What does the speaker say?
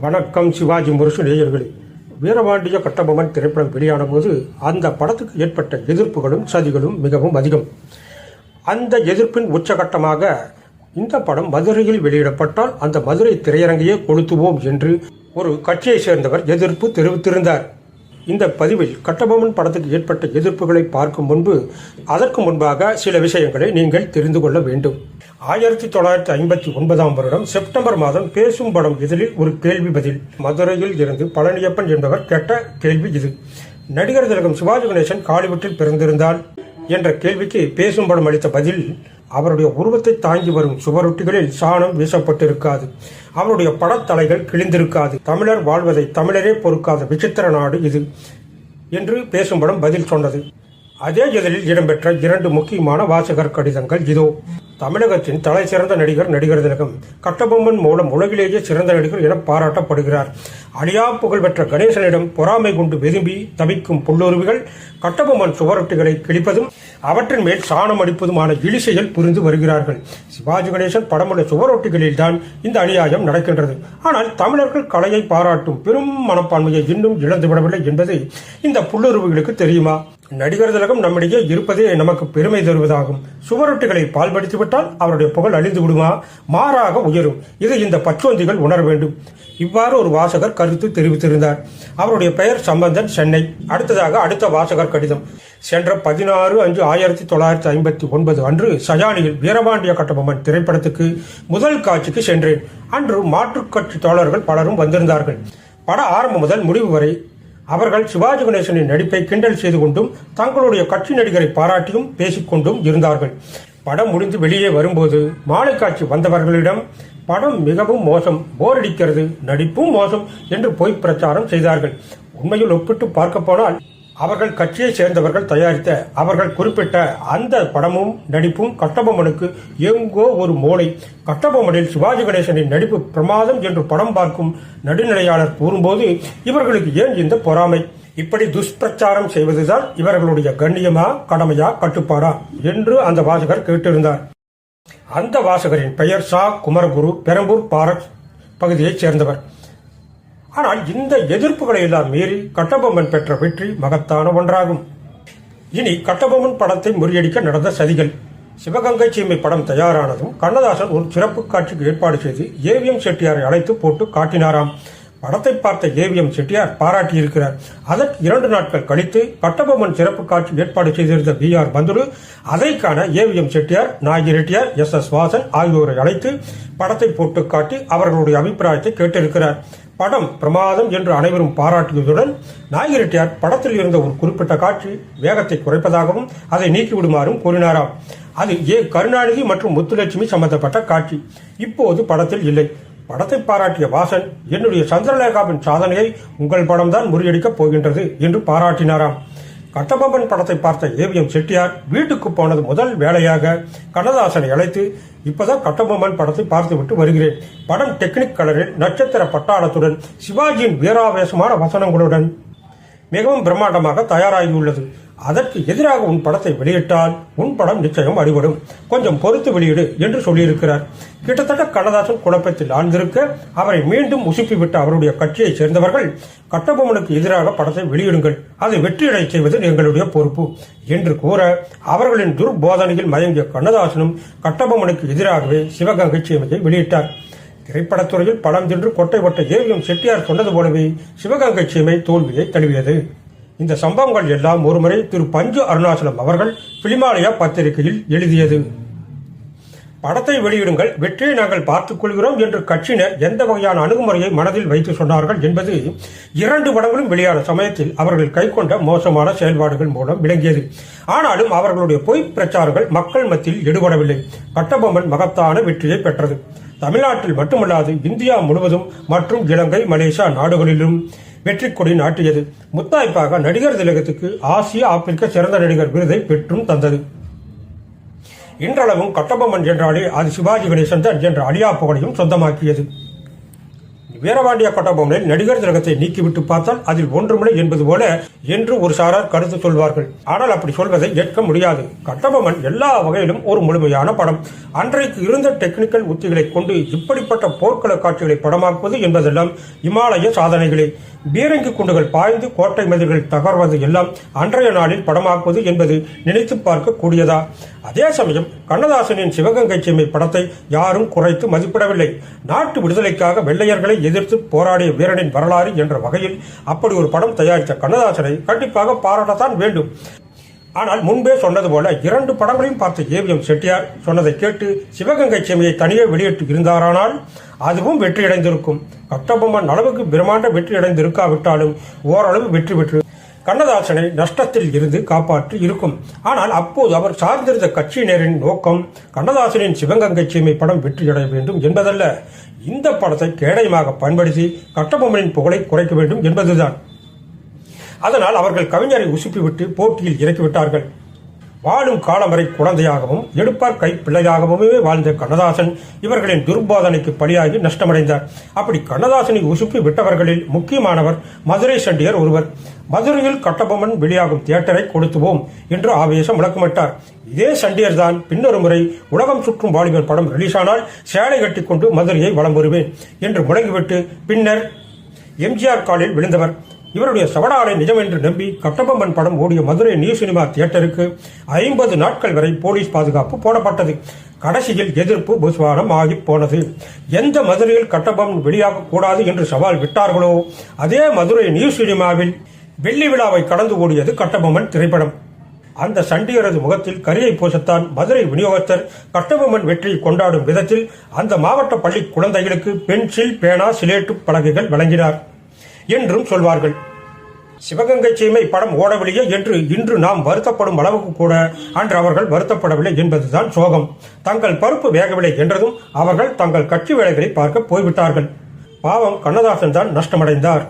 வணக்கம் சிவாஜி முரசு நேயர்களே. வீரபாண்டிய கட்டபொம்மன் திரைப்படம் வெளியான போது அந்த படத்துக்கு ஏற்பட்ட எதிர்ப்புகளும் சதிகளும் மிகவும் அதிகம். அந்த எதிர்ப்பின் உச்சகட்டமாக இந்த படம் மதுரையில் வெளியிடப்பட்டால் அந்த மதுரை திரையரங்கையே கொளுத்துவோம் என்று ஒரு கட்சியை சேர்ந்தவர் எதிர்ப்பு தெரிவித்திருந்தார். இந்த பதிவில் கட்டபொம்மன் படத்துக்கு ஏற்பட்ட எதிர்ப்புகளை பார்க்கும் முன்பு அதற்கு முன்பாக சில விஷயங்களை நீங்கள் தெரிந்து கொள்ள வேண்டும். ஆயிரத்தி தொள்ளாயிரத்தி ஐம்பத்தி ஒன்பதாம் வருடம் செப்டம்பர் மாதம் பேசும் படம் இதழில் ஒரு கேள்வி பதில். மதுரையில் இருந்து பழனியப்பன் என்பவர் கேட்ட கேள்வி இது. நடிகர் திலகம் சிவாஜி கணேசன் காலிவுட்டில் பிறந்திருந்தால் என்ற கேள்விக்கு பேசும் படம் அளித்த பதில் அவருடைய உருவத்தை தாங்கி வரும் சுவரொட்டிகளில் சாணம் வீசப்பட்டிருக்காது. அவருடைய படத்தலைகள் கிழிந்திருக்காது. தமிழர் வாழ்வதை தமிழரே பொறுக்காத விசித்திர நாடு இது என்று பேசும் படம் பதில் சொன்னது. அதே இதழில் இடம்பெற்ற இரண்டு முக்கியமான வாசகர் கடிதங்கள் இதோ. தமிழகத்தின் தலை சிறந்த நடிகர் நடிகர் திலகம் கட்டபொம்மன் மூலம் உலகிலேயே சிறந்த நடிகர் என பாராட்டப்படுகிறார். அழியா புகழ்பெற்ற கணேசனிடம் பொறாமை கொண்டு விரும்பி தவிக்கும் புல்லுருவிகள் கட்டபொம்மன் சுவரொட்டிகளை கிழிப்பதும் அவற்றின் மேல் சாணம் அடிப்பதுமான இழிசையில் புரிந்து வருகிறார்கள். சிவாஜி கணேசன் படமுள்ள சுவரொட்டிகளில் தான் இந்த அநியாயம் நடக்கின்றது. ஆனால் தமிழர்கள் கலையை பாராட்டும் பெரும் மனப்பான்மையை இன்னும் இழந்துவிடவில்லை என்பது இந்த புல்லுருவிகளுக்கு தெரியுமா? நடிகர் திலகம் நம்மிடையே இருப்பதே நமக்கு பெருமை தருவதாகும். சுவரொட்டிகளை பால்படுத்திவிட்டால் அவருடைய புகழ் அழிந்து விடுமா? மாறாக உயரும். இதை இந்த பச்சோந்திகள் உணர வேண்டும். இவ்வாறு ஒரு வாசகர் கருத்து தெரிவித்திருந்தார். அவருடைய பெயர் சம்பந்தன் சென்னை. அடுத்ததாக அடுத்த வாசகர் கடிதம். சென்ற பதினாறு அஞ்சு ஆயிரத்தி தொள்ளாயிரத்தி ஐம்பத்தி ஒன்பது அன்று சஜானியில் வீரபாண்டிய கட்டபொம்மன் திரைப்படத்துக்கு முதல் காட்சிக்கு சென்றேன். அன்று மாற்றுக் கட்சி தோழர்கள் பலரும் வந்திருந்தார்கள். பட ஆரம்பம் முதல் முடிவு வரை அவர்கள் சிவாஜி கணேசனின் நடிப்பை கிண்டல் செய்து கொண்டும் தங்களுடைய கட்சி நடிகரை பாராட்டியும் பேசிக்கொண்டும் இருந்தார்கள். படம் முடிந்து வெளியே வரும்போது மாலை காட்சி வந்தவர்களிடம் படம் மிகவும் மோசம் போர் அடிக்கிறது நடிப்பும் மோசம் என்று பொய் பிரச்சாரம் செய்தார்கள். உண்மையில் ஒப்பிட்டு பார்க்க போனால் அவர்கள் கட்சியை சேர்ந்தவர்கள் தயாரித்த அவர்கள் குறிப்பிட்ட அந்த படமும் நடிப்பும் கட்டபொம்மனுக்கு எங்கோ ஒரு மூளை. கட்டபொம்மனில் சிவாஜி கணேசனின் நடிப்பு பிரமாதம் என்று படம் பார்க்கும் நடுநிலையாளர் கூறும்போது இவர்களுக்கு ஏன் இந்த பொறாமை? இப்படி துஷ்பிரச்சாரம் செய்வதுதான் இவர்களுடைய கண்ணியமா கடமையா கட்டுப்பாடா? என்று அந்த வாசகர் கேட்டிருந்தார். அந்த வாசகரின் பெயர் சா. குமரகுரு பெரம்பூர் பாரக் பகுதியைச் சேர்ந்தவர். ஆனால் இந்த எதிர்ப்புகளை எல்லாம் மீறி கட்டபொம்மன் பெற்ற வெற்றி மகத்தான ஒன்றாகும். இனி கட்டபொம்மன் படத்தை முறியடிக்க நடந்த சதிகள். சிவகங்கை சீமை படம் தயாரானதும் கண்ணதாசன் ஒரு சிறப்பு காட்சிக்கு ஏற்பாடு செய்து ஏவிஎம் செட்டியாரை அழைத்து போட்டு காட்டினாராம். படத்தை பார்த்த ஏவிஎம் செட்டியார் பாராட்டியிருக்கிறார். அதற்கு இரண்டு நாட்கள் கழித்து கட்டபொம்மன் சிறப்பு காட்சி ஏற்பாடு செய்திருந்த பி ஆர் பந்துலு அதை காண AVM Chettiar Nagi Reddiar S S Vasan ஆகியோரை அழைத்து படத்தை போட்டு காட்டி அவர்களுடைய அபிப்பிராயத்தை கேட்டிருக்கிறார். படம் பிரமாதம் என்று அனைவரும் பாராட்டியதுடன் நாயகிரெட்டியார் படத்தில் இருந்த ஒரு குறிப்பிட்ட காட்சி வேகத்தை குறைப்பதாகவும் அதை நீக்கிவிடுமாறும் கூறினாராம் அது ஏ. கருணாநிதி மற்றும் முத்துலட்சுமி சம்பந்தப்பட்ட காட்சி. இப்போது படத்தில் இல்லை. படத்தை பாராட்டிய வாசன் என்னுடைய சந்திரலேகாவின் சாதனையை உங்கள் படம்தான் முறியடிக்கப் போகின்றது என்று பாராட்டினாராம். கட்டபொம்மன் படத்தை பார்த்த ஏவிஎம் செட்டியார் வீட்டுக்கு போனது முதல் வேலையாக கண்ணதாசனை அழைத்து இப்பதான் கட்டபொம்மன் படத்தை பார்த்துவிட்டு வருகிறேன். படம் டெக்னிக் கலரில் நட்சத்திர பட்டாளத்துடன் சிவாஜியின் வீராவேசமான வசனங்களுடன் மிகவும் பிரம்மாண்டமாக தயாராகியுள்ளது. அதற்கு எதிராக உன் படத்தை வெளியிட்டால் உன் படம் நிச்சயம் அடிபடும். கொஞ்சம் பொறுத்து வெளியிடு என்று சொல்லியிருக்கிறார். கிட்டத்தட்ட கண்ணதாசன் குழப்பத்தில் ஆழ்ந்திருக்க அவரை மீண்டும் உசுப்பிவிட்ட அவருடைய கட்சியைச் சேர்ந்தவர்கள் கட்டபொம்மனுக்கு எதிராக படத்தை வெளியிடுங்கள். அதை வெற்றியடை செய்வது எங்களுடைய பொறுப்பு என்று கூற அவர்களின் துர்போதனையில் மயங்கிய கண்ணதாசனும் கட்டபொம்மனுக்கு எதிராகவே சிவகங்கை சீமையை வெளியிட்டார். திரைப்படத்துறையில் படம் சென்று கொட்டை ஒட்ட ஏவிஎம் செட்டியார் சொன்னது போலவே சிவகங்கை சீமை தோல்வியை தழுவியது. இந்த சம்பவங்கள் எல்லாம் ஒருமுறை திரு பஞ்சு அருணாச்சலம் அவர்கள் பிலிமாலயா பத்திரிகையில் எழுதியது. படத்தை வெளியிடுங்கள் வெற்றியை நாங்கள் பார்த்துக் கொள்கிறோம் என்று கட்சியினர் எந்த வகையான அணுகுமுறையை மனதில் வைத்து சொன்னார்கள் என்பது இரண்டு படங்களும் வெளியான சமயத்தில் அவர்கள் கைக்கொண்ட மோசமான செயல்பாடுகள் மூலம் விளங்கியது. ஆனாலும் அவர்களுடைய பொய் பிரச்சாரங்கள் மக்கள் மத்தியில் எடுபடவில்லை. கட்டபொம்மன் மகத்தான வெற்றியை பெற்றது. தமிழ்நாட்டில் மட்டுமல்லாது இந்தியா முழுவதும் மற்றும் இலங்கை மலேசியா நாடுகளிலும் வெற்றி கொடி நாட்டியது. முத்தாய்ப்பாக நடிகர் திலகத்துக்கு ஆசிய ஆப்பிரிக்க சிறந்த நடிகர் விருதை பெற்றும் தந்தது. இன்றளவும் கட்டபொம்மன் என்றாலே அது சிவாஜி கணேசன் தான் என்ற அடியா புகழையும் சொந்தமாக்கியது. வீரபாண்டிய கட்டபொம்மனில் நடிகர் திலகத்தை நீக்கிவிட்டு பார்த்தால் அதில் ஒன்றுமில்லை என்பது போல என்று ஒரு சாரார் கருத்து சொல்வார்கள். ஆனால் அப்படி சொல்வதை ஏற்க முடியாது. கட்டபொம்மன் எல்லா வகையிலும் ஒரு முழுமையான படம். அன்றைக்கு இருந்த டெக்னிக்கல் உத்திகளை கொண்டு இப்படிப்பட்ட போர்க்கள காட்சிகளை படமாக்குவது என்பதெல்லாம் இமாலய சாதனைகளே. பீரங்கி குண்டுகள் பாய்ந்து கோட்டை மதில்கள் தகர்வது எல்லாம் அன்றைய நாளில் படமாக்குவது என்பது நினைத்து பார்க்க கூடியதா அதே சமயம் கண்ணதாசனின் சிவகங்கை சீமை படத்தை யாரும் குறைத்து மதிப்பிடவில்லை. நாட்டு விடுதலைக்காக வெள்ளையர்களை எதிர்த்து போராடிய வீரனின் வரலாறு என்ற வகையில் அப்படி ஒரு படம் தயாரித்த கண்ணதாசனை கண்டிப்பாக பாராட்டத்தான் வேண்டும். ஆனால் முன்பே சொன்னது போல இரண்டு படங்களையும் பார்த்த ஏவிஎம் செட்டியார் சொன்னதை கேட்டு சிவகங்கை சீமையை தனியே வெளியிட்டு இருந்தாரானால் அதுவும் வெற்றியடைந்திருக்கும். கட்டபொம்மன் அளவுக்கு பிரம்மாண்ட வெற்றியடைந்திருக்காவிட்டாலும் ஓரளவு வெற்றி பெற்று கண்ணதாசனை நஷ்டத்தில் இருந்து காப்பாற்றி இருக்கும். ஆனால் அப்போது அவர் சார்ந்திருந்த கட்சியினரின் நோக்கம் கண்ணதாசனின் சிவகங்கை சீமை படம் வெற்றியடைய வேண்டும் என்பதல்ல. இந்த படத்தை கேடயமாக பயன்படுத்தி கட்டபொம்மனின் புகழை குறைக்க வேண்டும் என்பதுதான். அதனால் அவர்கள் கவிஞரை உசுப்பிவிட்டு போட்டியில் இறக்கிவிட்டார்கள். வாழும் காலம் வரை குழந்தையாகவும் எடுப்பார் கை பிள்ளையாகவுமே வாழ்ந்த கண்ணதாசன் இவர்களின் துர்பாதனைக்கு பலியாகி நஷ்டமடைந்தார். அப்படி கண்ணதாசனை உசுப்பி விட்டவர்களில் முக்கியமானவர் மதுரை சண்டியர் ஒருவர். மதுரையில் கட்டபொம்மன் வெளியாகும் தியேட்டரை கொடுத்துவோம் என்று ஆவேசம் முழக்கமிட்டார் இதே சண்டியர் தான் பின்னொரு முறை உலகம் சுற்றும் வாலிபன் படம் ரிலீஸ் ஆனால் சேலை கட்டிக்கொண்டு மதுரையை வலம் வருவேன் என்று முழங்கிவிட்டு பின்னர் எம்ஜிஆர் காலில் விழுந்தவர். இவருடைய சவடாலை நிஜம் என்று நம்பி கட்டபொம்மன் படம் ஓடிய மதுரை நியூ சினிமா தியேட்டருக்கு ஐம்பது நாட்கள் வரை போலீஸ் பாதுகாப்பு போடப்பட்டது. கடைசியில் எதிர்ப்பு புஸ்வானம் ஆகி போனது. எந்த மதுரையில் கட்டபொம்மன் வெளியாகக்கூடாது என்று சவால் விட்டார்களோ அதே மதுரை நியூ சினிமாவில் வெள்ளி விழாவை கடந்து ஓடியது கட்டபொம்மன் திரைப்படம். அந்த சண்டியரது முகத்தில் கரியை பூசத்தான் மதுரை விநியோகஸ்தர். கட்டபொம்மன் வெற்றியை கொண்டாடும் விதத்தில் அந்த மாவட்ட பள்ளி குழந்தைகளுக்கு பென்சில் பேனா சிலேட்டு பலகைகள் வழங்கினார். என்றும் சொல்வார்கள். சிவகங்கை சீமை படம் ஓடவில்லையே என்று இன்று நாம் வருத்தப்படும் அளவுக்கு கூட அன்று அவர்கள் வருத்தப்படவில்லை என்பதுதான் சோகம். தங்கள் பருப்பு வேகவில்லை என்றதும் அவர்கள் தங்கள் கட்சி வேலைகளை பார்க்க போய்விட்டார்கள். பாவம் கண்ணதாசன் தான் நஷ்டமடைந்தார்.